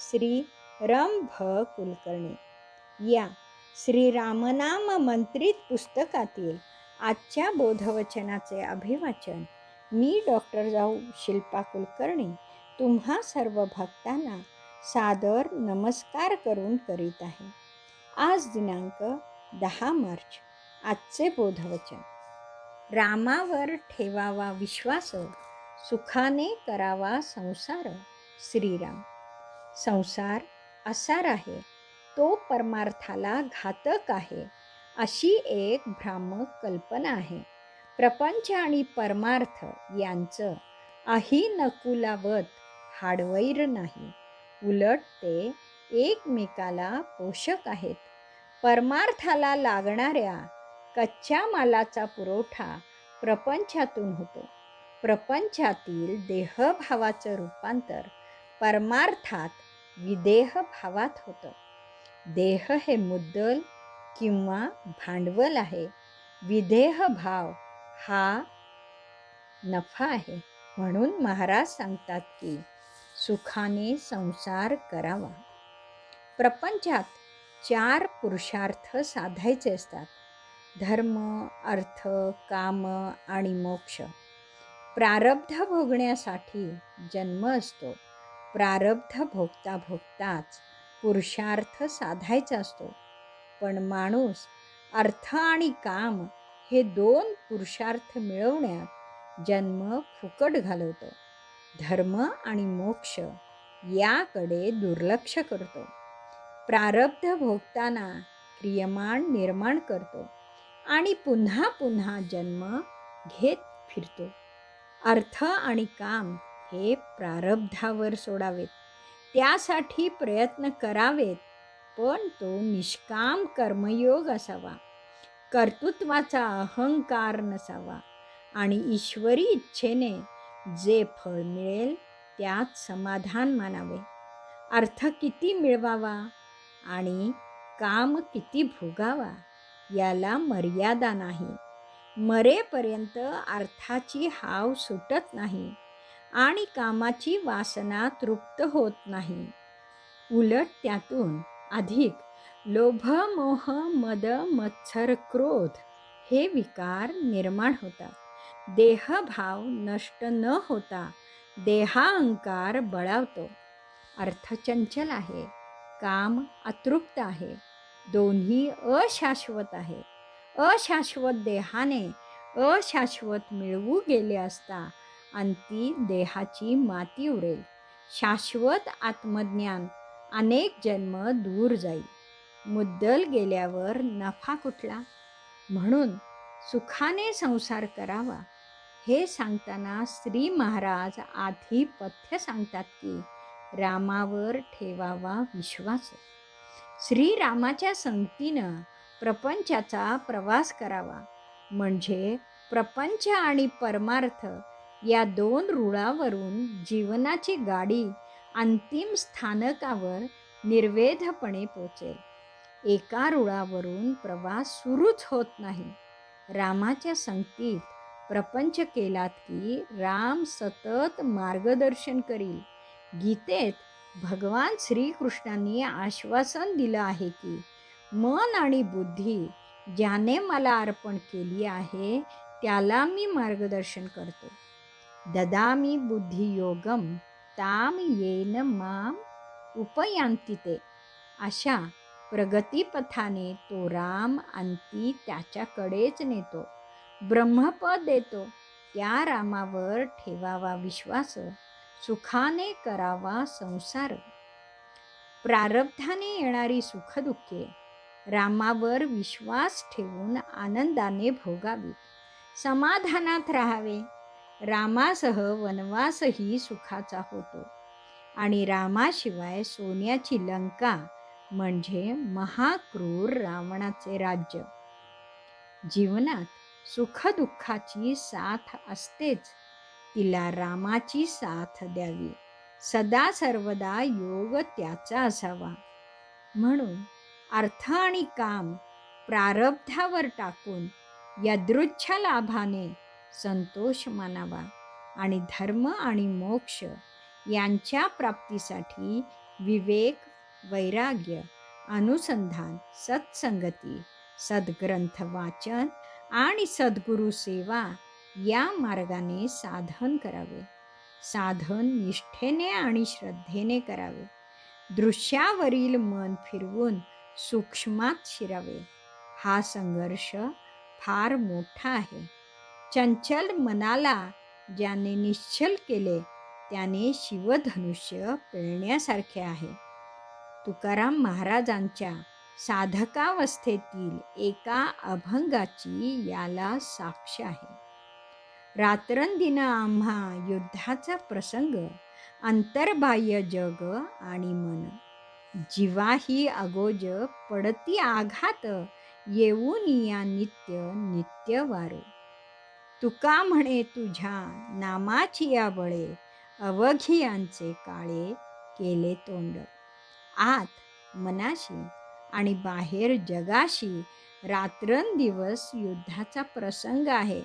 श्री रम भ कुलकर्णी या श्री रामनाम मंत्रित पुस्तकातील आजच्या बोधवचनाचे अभिवाचन मी डॉक्टर जाऊ शिल्पा कुलकर्णी तुम्हा सर्व भक्तांना सादर नमस्कार करून करीत आहे. आज दिनांक दहा मार्च आजचे बोधवचन. रामावर ठेवावा विश्वास सुखाने करावा संसार श्रीराम. संसार असार आहे. तो परमार्थाला घातक आहे. अशी एक भ्रामक कल्पना आहे. प्रपंच आणि परमार्थ यांचं अही नकुलावत हाडवैर नाही. उलट ते एकमेकाला पोषक आहेत. परमार्थाला लागणाऱ्या कच्च्या मालाचा पुरवठा प्रपंचातून होतो. प्रपंचातील देहभावाचं रूपांतर परमार्थात विदेह भावात होतं. देह हे मुद्दल किंवा भांडवल आहे. विदेह भाव हा नफा आहे म्हणून महाराज सांगतात की सुखाने संसार करावा. प्रपंचात चार पुरुषार्थ साधायचे असतात. धर्म अर्थ काम आणि मोक्ष. प्रारब्ध भोगण्यासाठी जन्म असतो. प्रारब्ध भोगता भोगताच पुरुषार्थ साधायचा असतो. पण माणूस अर्थ आणि काम हे दोन पुरुषार्थ मिळवण्यात जन्म फुकट घालवतो. धर्म आणि मोक्ष याकडे दुर्लक्ष करतो. प्रारब्ध भोगताना क्रियमाण निर्माण करतो आणि पुन्हा पुन्हा जन्म घेत फिरतो. अर्थ आणि काम हे प्रारब्धावर सोडावेत. त्यासाठी प्रयत्न करावेत पण तो निष्काम कर्मयोग असावा. कर्तृत्वाचा अहंकार नसावा आणि ईश्वरी इच्छेने जे फळ मिळेल त्यात समाधान मानावे. अर्थ किती मिळवावा आणि काम किती भोगावा याला मर्यादा नाही. मरेपर्यंत अर्थाची हाव सुटत नाही. आणि कामाची वासना तृप्त होत नाही. उलट त्यातून अधिक लोभ मोह मद मत्सर क्रोध हे विकार निर्माण होतात. देहभाव नष्ट न होता देहांकार बळावतो. अर्थचंचल आहे. काम अतृप्त आहे. दोन्ही अशाश्वत आहे. अशाश्वत देहाने अशाश्वत मिळवू गेले असता अंती देहाची माती उरेल. शाश्वत आत्मज्ञान. अनेक जन्म दूर जाईल. मुद्दल गेल्यावर नफा कुठला? म्हणून सुखाने संसार करावा. हे सांगताना श्री महाराज आधी पथ्य सांगतात की रामावर ठेवावा विश्वास. श्रीरामाच्या संगतीनं प्रपंचाचा प्रवास करावा. म्हणजे प्रपंच आणि परमार्थ या दोन रुळावरून जीवनाची गाडी अंतिम स्थानकावर निर्वेधपणे पोचेल. एका रुळावरून प्रवास सुरूच होत नाही. रामाच्या संगतीत प्रपंच केलात की राम सतत मार्गदर्शन करील. गीतेत भगवान श्रीकृष्णांनी आश्वासन दिलं आहे की मन आणि बुद्धी ज्याने मला अर्पण केली आहे त्याला मी मार्गदर्शन करतो. ददामी बुद्धियोगम ताम येन माम उपयान्ति ते। अशा प्रगतीपथाने तो राम अंती त्याच्याकडेच नेतो। ब्रह्मपद देतो त्या रामावर ठेवावा विश्वास सुखाने करावा संसार। प्रारब्धाने येणारी सुखदुःखे रामावर विश्वास ठेवून आनंदाने भोगावी। समाधानात राहावे रामासह वनवासही सुखाचा होतो. आणि रामाशिवाय सोन्याची लंका म्हणजे महाक्रूर रावणाचे राज्य. जीवनात सुखदुःखाची साथ असतेच. तिला रामाची साथ द्यावी. सदा सर्वदा योग त्याचा असावा. म्हणून अर्थ आणि काम प्रारब्धावर टाकून यदृच्छा लाभाने संतोष मानावा आणि धर्म आणि मोक्ष यांच्या प्राप्तीसाठी विवेक वैराग्य अनुसंधान सत्संगती सद्ग्रंथ वाचन आणि सद्गुरू सेवा या मार्गाने साधन करावे. साधन निष्ठेने आणि श्रद्धेने करावे. दृश्यावरील मन फिरवून सूक्ष्मात शिरावे. हा संघर्ष फार मोठा आहे. चंचल मनाला ज्याने निश्चल केले त्याने शिवधनुष्य पेळण्यासारखे आहे. तुकाराम महाराजांच्या साधकावस्थेतील एका अभंगाची याला साक्ष आहे. रात्रंदिन आम्हा युद्धाचा प्रसंग अंतर्बाह्य जग आणि मन. जीवाही अगोज पडती आघात येऊन या नित्य नित्य वारो तुका म्हणे तुझ्या नामाची आवळे अवघियांचे काळे केले तोंड. आत मनाशी आणि बाहेर जगाशी रात्रंदिवस युद्धाचा प्रसंग आहे.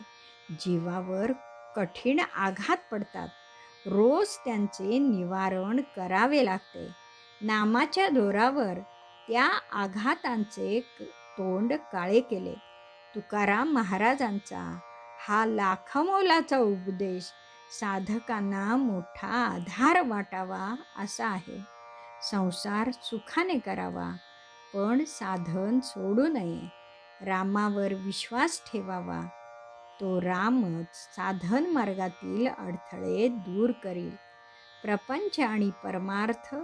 जीवावर कठीण आघात पडतात. रोज त्यांचे निवारण करावे लागते. नामाच्या दोरावर त्या आघातांचे तोंड काळे केले. तुकाराम महाराजांचा हा लाखमोलाचा उपदेश साधकांना मोठा आधार वाटावा असा आहे. संसार सुखाने करावा पण साधन सोडू नये. रामावर विश्वास ठेवावा. तो रामच साधन मार्गातील अडथळे दूर करील. प्रपंच आणि परमार्थ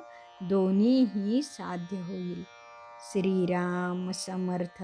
दोन्हीही साध्य होईल. श्रीराम समर्थ.